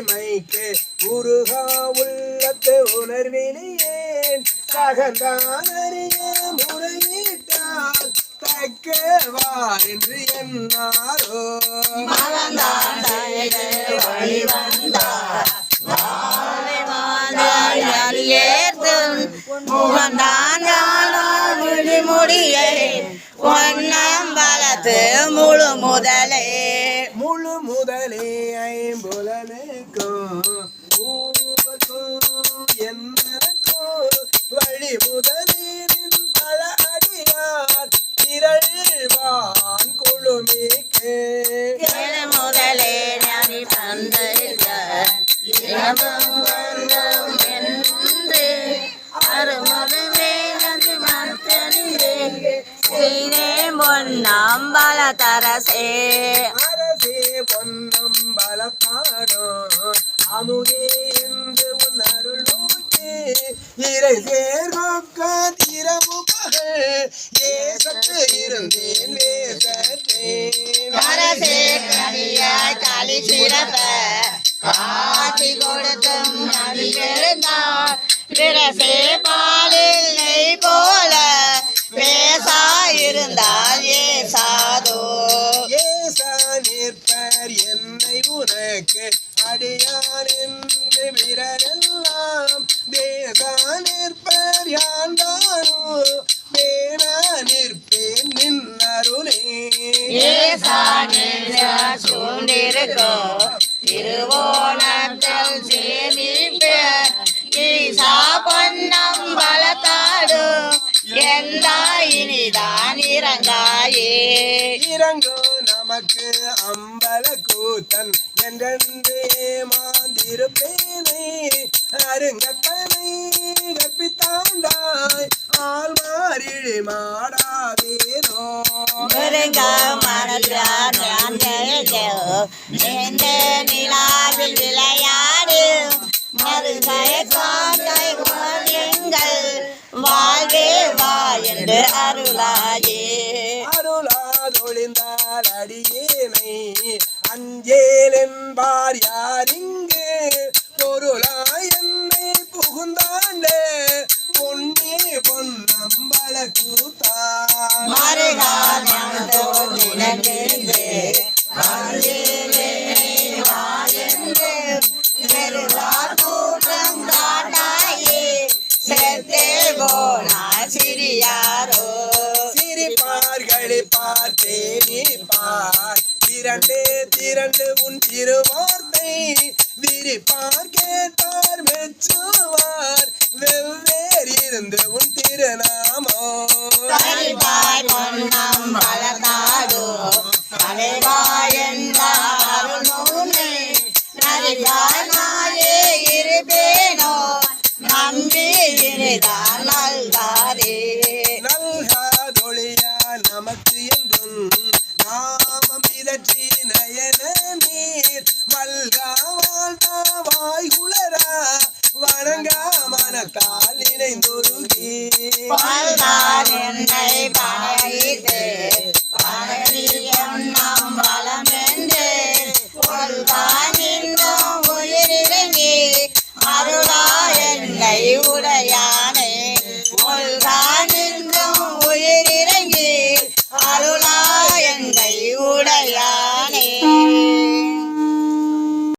மகிமைக்கு உருகா உள்ளத்து உணர்விலேன் சகந்தான் அறிய முறையிட்டால் தக்கவார் என்று என்னாரோ முகந்தான் விழிமுடியை விழிமுடியே பொன்னம் வளத்து முழு முதலே சீனே பொன்னம் பலதரசே. அரசே பொன்னம் பலத்தானோ அமுதே என்று உன் அருள் நோக்கி. இறை சேர்க்க திரமு பகல் ஏசத்து இருந்தேன் வேசத்தேன் அரசே கனியாய் களி சிறப்ப. காட்சி கொடுத்தும் நடி இருந்தார் பிரசே பாலில் உனக்கு அடியான் என்று பிறரெல்லாம் தேசா நிற்பர் யாண்டானோ பேனா நிற்பேன் நின்னருளே ஏசா நெஞ்ச சூழ்ந்திருக்கோ? திருவோணத்தில் சேமிப்ப ஈசா பொன்னம் பலத்தாடும் எந்தா இனிதான் இறங்காயே? இறங்கோ நமக்கு அம்பல கூத்தன் என்றென்றே மாந்திருப்பேனை. அருங்கத்தனை கற்பித்தாண்டாய். ஆழ்வாரிழி மாடாதேனோ. முருங்க நிலாவில் விளையாடு மருகை காந்தை வாழ்வே வா என்று அருளாயே. அஞ்சேல் என்பார் யாரிங்கு பொருளாய் என்னை புகுந்தாண்டே. பொன்னே பொன்னம்பல கூத்தான் மருகா ஞானத்தோடு நினைந்து. திரண்டு திரண்டு உன் திருவார்த்தை விரிப்பார் கேட்டார் மெச்சுவார். வெவ்வேறு இருந்து உன் திருநாமோ தரிவாய் பொன்னம் பலதாடோ தலைவாய் மல்கா வாழ்த்தா வாய் குளரா வணங்கா மனத்தால் இணைந்தொருகி